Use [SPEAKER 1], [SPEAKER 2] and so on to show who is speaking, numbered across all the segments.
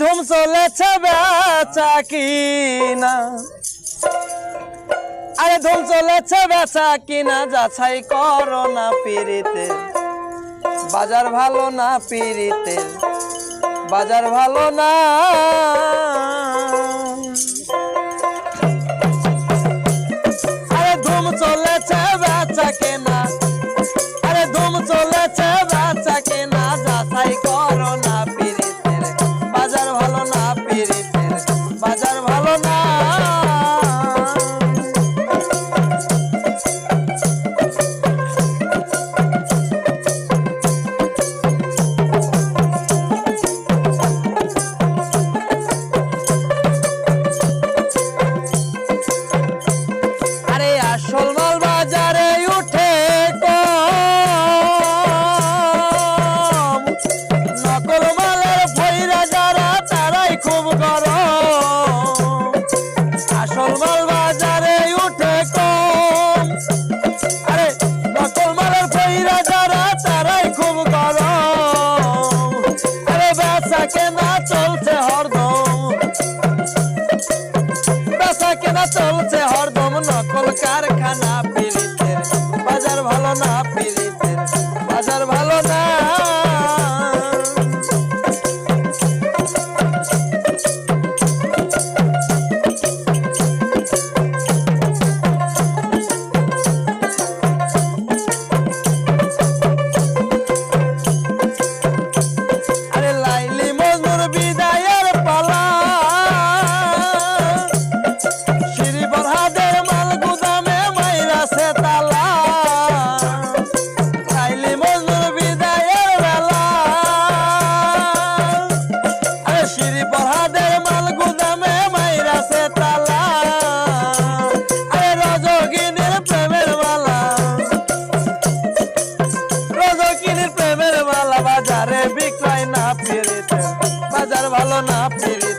[SPEAKER 1] ধুম চলেছে বেচা কিনা। আরে ধুম চলেছে বেচা কিনা যাছাই করো না পিড়িতে। বাজার ভালো না পিড়িতে, বাজার ভালো না। আরে ধুম চলেছে বেচা কিনা। কারখানা পিরিতের বাজার ভালো না পিরিত। পালন আপনি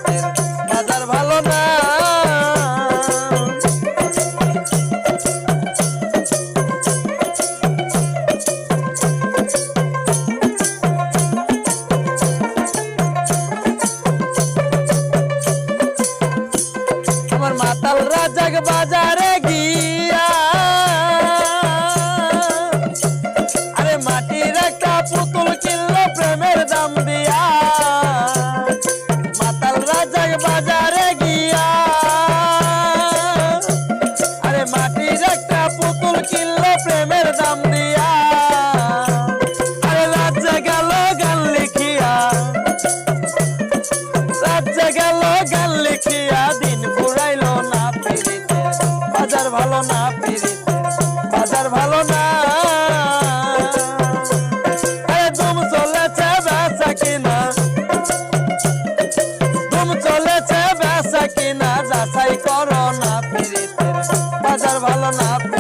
[SPEAKER 1] না